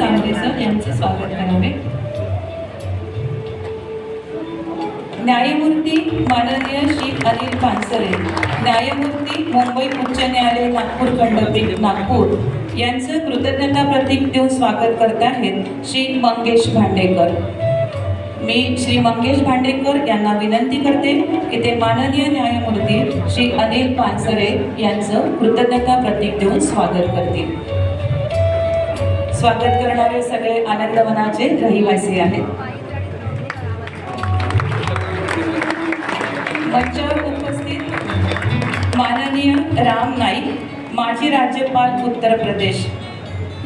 सांगले सर यांचे स्वागत करावे न्यायमूर्ती माननीय श्री अनिल पानसरे न्यायमूर्ती मुंबई उच्च न्यायालय नागपूर खंडपीठ नागपूर. यांचं कृतज्ञता प्रतीक देऊन स्वागत करत आहेत श्री मंगेश भांडेकर. मी श्री मंगेश भांडेकर यांना विनंती करते की ते माननीय न्यायमूर्ती श्री अनिल पानसरे यांचं कृतज्ञता प्रतीक देऊन स्वागत करतील. स्वागत करणारे सगळे आनंदवनाचे रहिवासी आहेत. मंचावर उपस्थित माननीय राम नाईक माजी राज्यपाल उत्तर प्रदेश.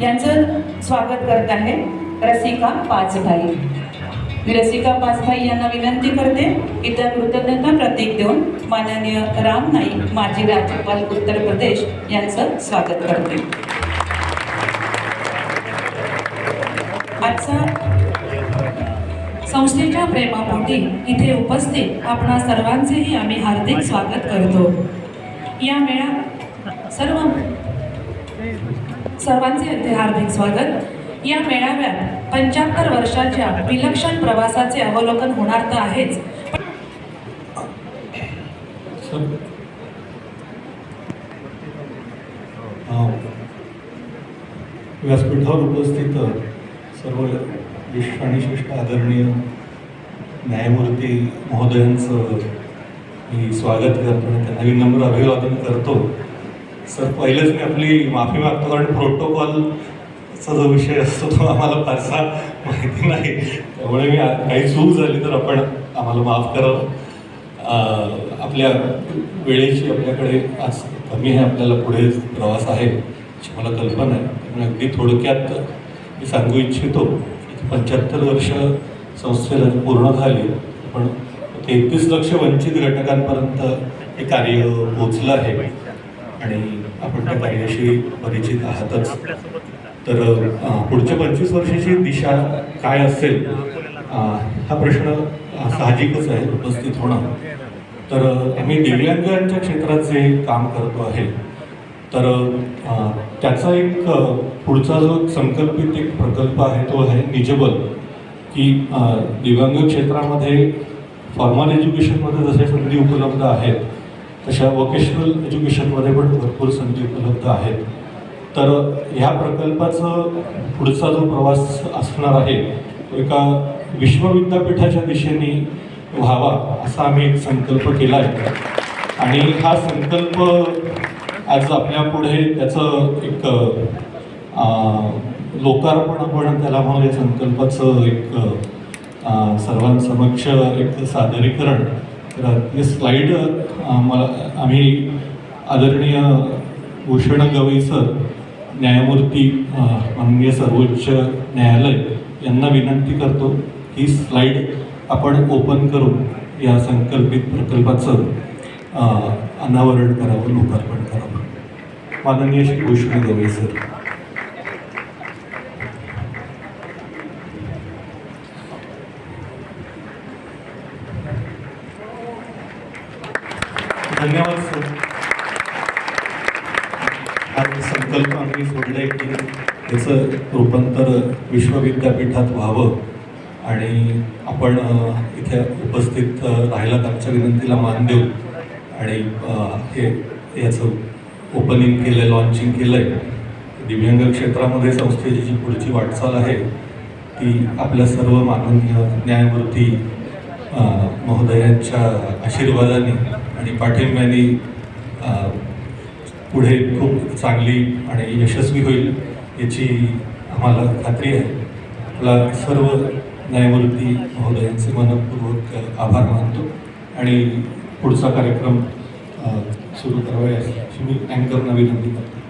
यांचं स्वागत करत आहे रसिका पाचभाई. मी रसिका पाचभाई यांना विनंती करते की त्या कृतज्ञता प्रतीक देऊन माननीय राम नाईक माजी राज्यपाल उत्तर प्रदेश यांचं स्वागत करते. आजचा संस्थेच्या प्रेमापोटी इथे उपस्थित आपणा सर्वांचेही आम्ही हार्दिक स्वागत करतो. या मेळा सर्व सर्वांचे हार्दिक स्वागत. या मेळाव्यात पंच्याहत्तर वर्षाच्या विलक्षण प्रवासाचे अवलोकन होणार तर आहेच. हो. व्यासपीठावर उपस्थित सर्व ज्येष्ठ आणि श्रेष्ठ आदरणीय न्यायमूर्ती महोदयांचं मी स्वागत करतो आणि त्यांना विनम्र अभिवादन करतो. सर पहिलेच मी आपली माफी मागतो कारण प्रोटोकॉलचा जो विषय असतो तो आम्हाला फारसा माहिती नाही. त्यामुळे मी काही चूक झाली तर आपण आम्हाला माफ करावं. आपल्या वेळेची आपल्याकडे आज कमी आहे आपल्याला पुढे प्रवास आहे अशी मला कल्पना आहे. त्यामुळे अगदी थोडक्यात मी सांगू इच्छितो की पंच्याहत्तर वर्ष संस्थेला पूर्ण झाली पण तेहतीस लक्ष वंचित घटकांपर्यंत हे कार्य पोचलं आहे. आणि आपण त्या कार्याशी परिचित आहातच. तर पुढच्या पंचवीस वर्षाची दिशा काय असेल हा प्रश्न साहजिकच आहे उपस्थित होणं तर आम्ही दिव्यांगांच्या क्षेत्रात जे काम करतो आहे तर त्याचा एक पुढचा जो संकल्पित एक प्रकल्प आहे तो आहे निजबल. की दिव्यांग क्षेत्रामध्ये फॉर्मल एज्युकेशनमध्ये जसे संधी उपलब्ध आहेत तशा वोकेशनल एज्युकेशनमध्ये पण भरपूर संधी उपलब्ध आहेत. तर ह्या प्रकल्पाचं पुढचा जो प्रवास असणार आहे तो एका विश्वविद्यापीठाच्या दिशेने व्हावा असा आम्ही एक संकल्प केला आहे. आणि हा संकल्प आज आपल्यापुढे त्याचं एक लोकार्पण आपण त्याला म्हणूया संकल्पाचं एक सर्वांसमक्ष एक सादरीकरण. तर हे स्लाईड मला आम्ही आदरणीय भूषण गवई सर न्यायमूर्ती माननीय सर्वोच्च न्यायालय यांना विनंती करतो ही स्लाईड आपण ओपन करून या संकल्पित प्रकल्पाचं अनावरण करावं लोकार्पण करावं. माननीय श्री भूषण गवई सर. धन्यवाद सर. हा संकल्प आम्ही सोडलाय की त्याचं रूपांतर विश्वविद्यापीठात व्हावं आणि आपण इथे उपस्थित राहायला आमच्या विनंतीला मान देऊ आणि हे याचं ओपनिंग केलं आहे लॉन्चिंग केलं आहे दिव्यांग क्षेत्रामध्ये संस्थेची जी पुढची वाटचाल आहे ती आपल्या सर्व माननीय न्यायमूर्ती महोदयांच्या आशीर्वादाने आणि पाठिंब्याने पुढे खूप चांगली आणि यशस्वी होईल याची आम्हाला खात्री आहे. आपला सर्व न्यायमूर्ती महोदयांचे मनपूर्वक आभार मानतो आणि पुढचा कार्यक्रम सुरू करावा अशी मी अँकरना विनंती करतो